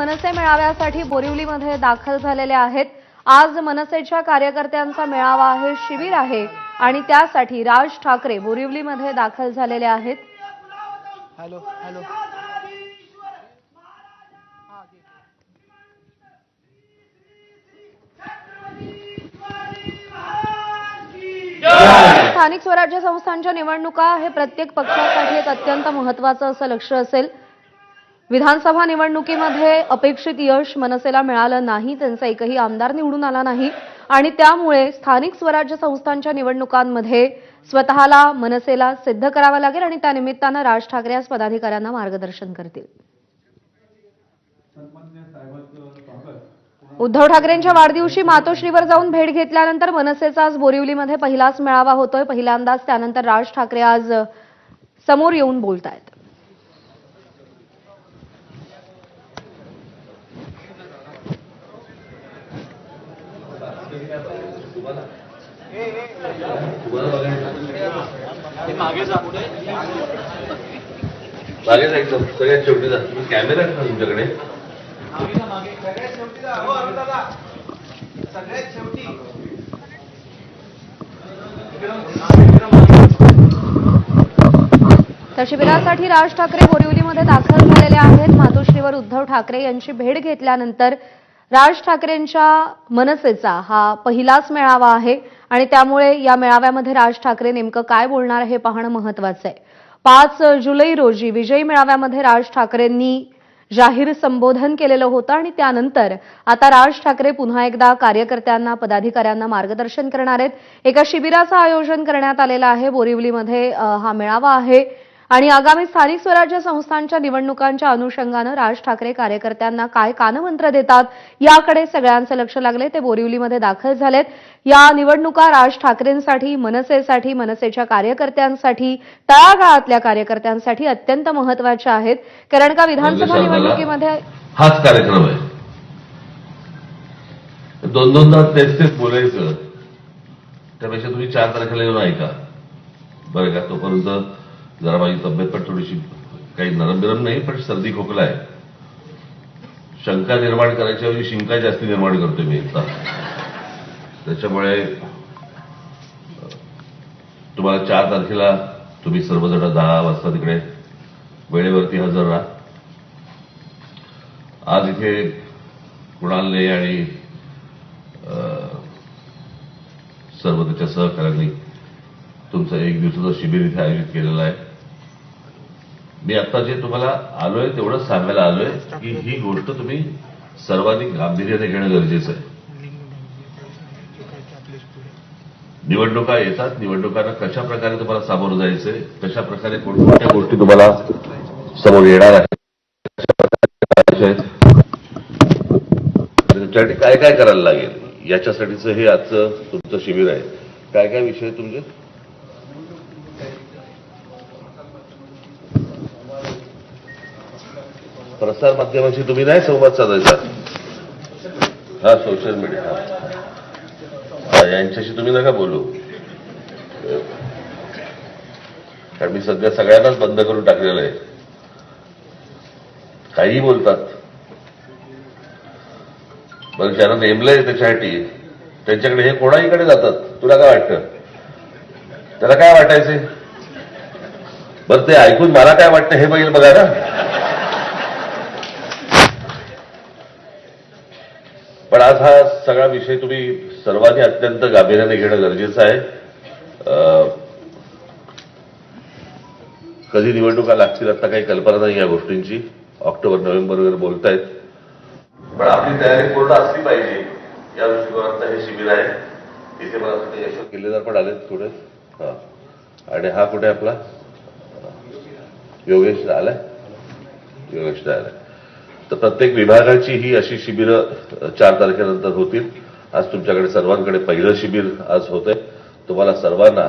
मनसे मेळाव्यासाठी बोरिवलीमध्ये दाखल झालेले आहेत. आज मनसेच्या कार्यकर्त्यांचा मेळावा आहे शिबिर आहे आणि त्यासाठी राज ठाकरे बोरिवलीमध्ये दाखल झालेले आहेत. Hello hello. स्थानिक स्वराज्य संस्थांच्या निवडणुका हे प्रत्येक पक्षासाठी एक अत्यंत महत्वाचं असं लक्ष असेल. विधानसभा निवडणुकीमध्ये अपेक्षित यश मनसेला मिळालं नाही त्यांचा एकही आमदार निवडून आला नाही. आणि त्यामुळे स्थानिक स्वराज्य संस्थांच्या निवडणुकांमध्ये स्वतःला मनसेला सिद्ध करावं लागेल आणि त्यानिमित्तानं राज ठाकरे आज पदाधिकाऱ्यांना मार्गदर्शन करतील. उद्धव ठाकरेंच्या वाढदिवशी मातोश्रीवर जाऊन भेट घेतल्यानंतर मनसेचा आज बोरिवलीमध्ये पहिलाच मेळावा होतोय. पहिल्यांदाच त्यानंतर राज ठाकरे आज समोर येऊन बोलतायत. मागे जा एकदम सगळ्यात शेवटी जा. तुम्ही कॅमेरा आहे का तुमच्याकडे? सगळ्यात शेवटी. तर शिबिरासाठी राज ठाकरे बोरिवलीमध्ये दाखल झालेले आहेत. मातोश्रीवर उद्धव ठाकरे यांची भेट घेतल्यानंतर राज ठाकरेंच्या मनसेचा हा पहिलाच मेळावा आहे आणि त्यामुळे या मेळाव्यामध्ये राज ठाकरे नेमकं काय बोलणार हे पाहणं महत्वाचं आहे. पाच जुलै रोजी विजयी मेळाव्यामध्ये राज ठाकरेंनी जाहीर संबोधन केलेलं होतं आणि त्यानंतर आता राज ठाकरे पुन्हा एकदा कार्यकर्त्यांना पदाधिकाऱ्यांना मार्गदर्शन करणार आहेत. एका शिबिराचं आयोजन करण्यात आलेलं आहे. बोरिवलीमध्ये हा मेळावा आहे. आणि आगामी स्थानिक स्वराज्य संस्थांच्या निवडणुकांच्या अनुषंगानं राज ठाकरे कार्यकर्त्यांना काय कानमंत्र देतात याकडे सगळ्यांचं लक्ष लागले. ते बोरिवलीमध्ये दाखल झालेत. या निवडणुका राज ठाकरेंसाठी मनसेसाठी मनसेच्या कार्यकर्त्यांसाठी तळागाळातल्या कार्यकर्त्यांसाठी अत्यंत महत्त्वाच्या आहेत. कारण का विधानसभा निवडणुकीमध्ये हाच कार्यक्रम आहे. दोन दोनदा तेच तेच बोलायचं. त्यापेक्षा तुम्ही चार तारखेला येऊन ऐका. बरं का? तोपर्यंत जरा माझी तब्येत पण थोडीशी काही नरम बिरम नाही पण सर्दी खोकला आहे. शंका निर्माण करायच्या ऐवजी शिंका जास्ती निर्माण करतोय मी आता त्याच्यामुळे तुम्हाला चार तारखेला तुम्ही सर्वजण दहा वाजता तिकडे वेळेवरती हजर राहा. आज इथे कुणालने आणि सर्व त्याच्या सहकाऱ्यांनी तुमचं एक दिवसाचं शिबिर इथे आयोजित केलेलं आहे. मी आता जे तुम्हाला आलोय तेवढंच सांगायला आलोय की ही गोष्ट तुम्ही सर्वाधिक गांभीर्याने घेणं गरजेचं आहे. निवडणुका येतात निवडणुकांना कशा प्रकारे तुम्हाला सामोरं जायचंय कशा प्रकारे कोणकोणत्या गोष्टी तुम्हाला समोर येणार आहेत त्याच्यासाठी काय काय करायला लागेल याच्यासाठीचं हे आजचं तुमचं शिबिर आहे. काय काय विषय तुमचे? प्रसार माध्यमांशी तुम्ही नाही संवाद साधायचा. हा सोशल मीडिया हा, यांच्याशी तुम्ही नका बोलू. कारण मी सध्या सगळ्यांनाच बंद करून टाकलेलं आहे. काहीही बोलतात. बरं ज्यांना नेमलंय त्याच्यासाठी त्यांच्याकडे हे कोणाहीकडे जातात? तुला काय वाटतं? त्याला काय वाटायचंय? बरं ते ऐकून मला काय वाटतं हे बघेल बघा ना पण आज हा सगळा विषय तुम्ही सर्वांनी अत्यंत गांभीर्याने घेणं गरजेचं आहे. कधी निवडणुका लागतील आता काही कल्पना नाही या गोष्टींची. ऑक्टोबर नोव्हेंबर वगैरे बोलतायत. पण आपली तयारी पूर्ण असली पाहिजे या दृष्टिकोनात हे शिबिर आहे. इथे मला वाटतं यशवंत किल्लेदार पण आलेत थोडे हा. आणि हा कुठे आपला? योगेश आलाय योगेश आलाय तर प्रत्येक विभागाची ही अशी शिबिरं चार तारखेनंतर होतील. आज तुमच्याकडे सर्वांकडे पहिलं शिबिर आज होतंय. तुम्हाला सर्वांना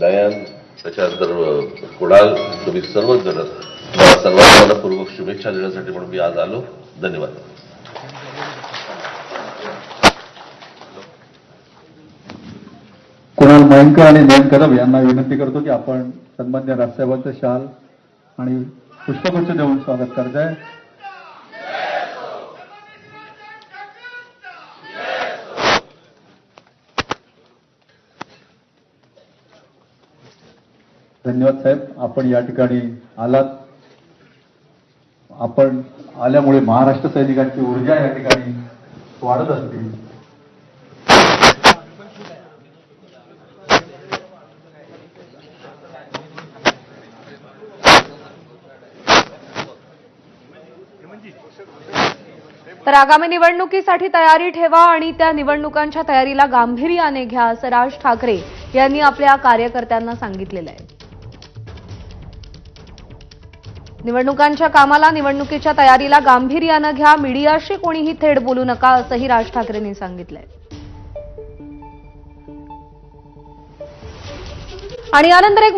दयान त्याच्यानंतर कुणाल तुम्ही सर्वच जण सर्वांना मनपूर्वक शुभेच्छा देण्यासाठी म्हणून मी आज आलो. धन्यवाद. कुणाल मयंकर आणि नयन कदम यांना विनंती करतो की आपण सन्मान्य राजसाहेबांचं शाल आणि पुष्पगुच्छ देऊन स्वागत करताय. धन्यवाद साहेब. आपण या ठिकाणी आलात. आपण आल्यामुळे महाराष्ट्र सैनिकांची ऊर्जा या ठिकाणी वाढत असते. तर आगामी निवडणुकीसाठी तयारी ठेवा आणि त्या निवडणुकांच्या तयारीला गांभीर्याने घ्या असं राज ठाकरे यांनी आपल्या कार्यकर्त्यांना सांगितलेलं आहे. निवडणुकांच्या कामाला निवडणुकीच्या तयारीला गांभीर्यानं घ्या. मीडियाशी कोणीही थेट बोलू नका असंही राज ठाकरेंनी सांगितलंय. आणि यानंतर एक